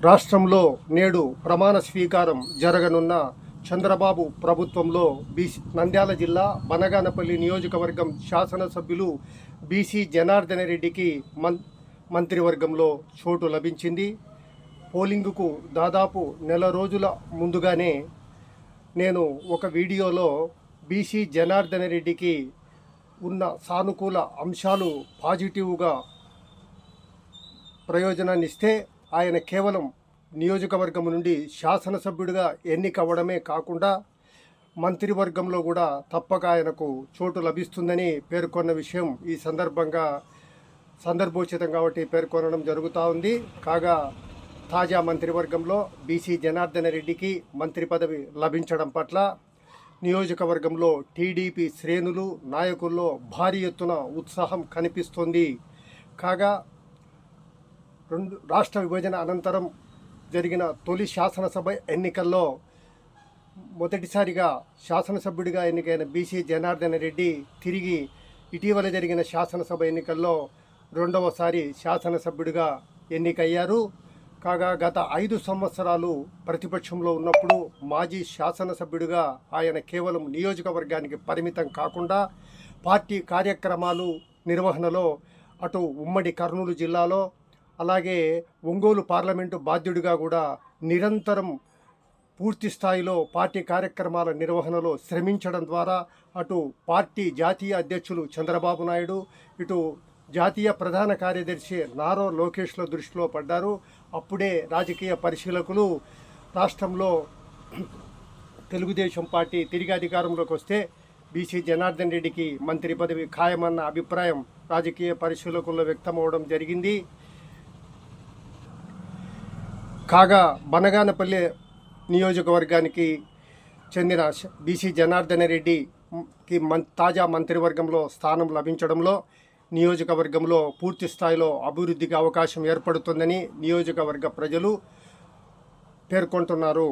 రాష్ట్రంలో నేడు ప్రమాణ స్వీకారం జరగనున్న చంద్రబాబు ప్రభుత్వంలో బీసీ నంద్యాల జిల్లా బనగానపల్లి నియోజకవర్గం శాసనసభ్యులు బీసీ జనార్దన రెడ్డికి మం మంత్రివర్గంలో చోటు లభించింది. పోలింగుకు దాదాపు నెల రోజుల ముందుగానే నేను ఒక వీడియోలో బీసీ జనార్దన రెడ్డికి ఉన్న సానుకూల అంశాలు పాజిటివ్గా ప్రయోజనాన్ని ఇస్తే ఆయన కేవలం నియోజకవర్గం నుండి శాసనసభ్యుడిగా ఎన్నికవ్వడమే కాకుండా మంత్రివర్గంలో కూడా తప్పక ఆయనకు చోటు లభిస్తుందని పేర్కొన్న విషయం ఈ సందర్భంగా సందర్భోచితం కాబట్టి పేర్కొనడం జరుగుతూ ఉంది. కాగా తాజా మంత్రివర్గంలో బీసీ జనార్దన రెడ్డికి మంత్రి పదవి లభించడం పట్ల నియోజకవర్గంలో టీడీపీ శ్రేణులు నాయకుల్లో భారీ ఎత్తున ఉత్సాహం కనిపిస్తోంది. కాగా రెండు రాష్ట్ర విభజన అనంతరం జరిగిన తొలి శాసనసభ ఎన్నికల్లో మొదటిసారిగా శాసనసభ్యుడిగా ఎన్నికైన బీసీ జనార్దన రెడ్డి తిరిగి ఇటీవల జరిగిన శాసనసభ ఎన్నికల్లో రెండవసారి శాసనసభ్యుడిగా ఎన్నికయ్యారు. కాగా గత ఐదు సంవత్సరాలు ప్రతిపక్షంలో ఉన్నప్పుడు మాజీ శాసనసభ్యుడిగా ఆయన కేవలం నియోజకవర్గానికి పరిమితం కాకుండా పార్టీ కార్యక్రమాలు నిర్వహణలో అటు ఉమ్మడి కర్నూలు జిల్లాలో అలాగే ఒంగోలు పార్లమెంటు బాధ్యుడిగా కూడా నిరంతరం పూర్తి స్థాయిలో పార్టీ కార్యక్రమాల నిర్వహణలో శ్రమించడం ద్వారా అటు పార్టీ జాతీయ అధ్యక్షులు చంద్రబాబు నాయుడు ఇటు జాతీయ ప్రధాన కార్యదర్శి నారో లోకేష్ల దృష్టిలో పడ్డారు. అప్పుడే రాజకీయ పరిశీలకులు రాష్ట్రంలో తెలుగుదేశం పార్టీ తిరిగి అధికారంలోకి వస్తే బీసీ జనార్దన్ రెడ్డికి మంత్రి పదవి ఖాయమన్న అభిప్రాయం రాజకీయ పరిశీలకుల్లో వ్యక్తమవడం జరిగింది. కాగా బనగానపల్లి నియోజకవర్గానికి చెందిన బీసీ జనార్దన రెడ్డికి మన్ తాజా మంత్రివర్గంలో స్థానం లభించడంలో నియోజకవర్గంలో పూర్తి స్థాయిలో అభివృద్ధికి అవకాశం ఏర్పడుతుందని నియోజకవర్గ ప్రజలు పేర్కొంటున్నారు.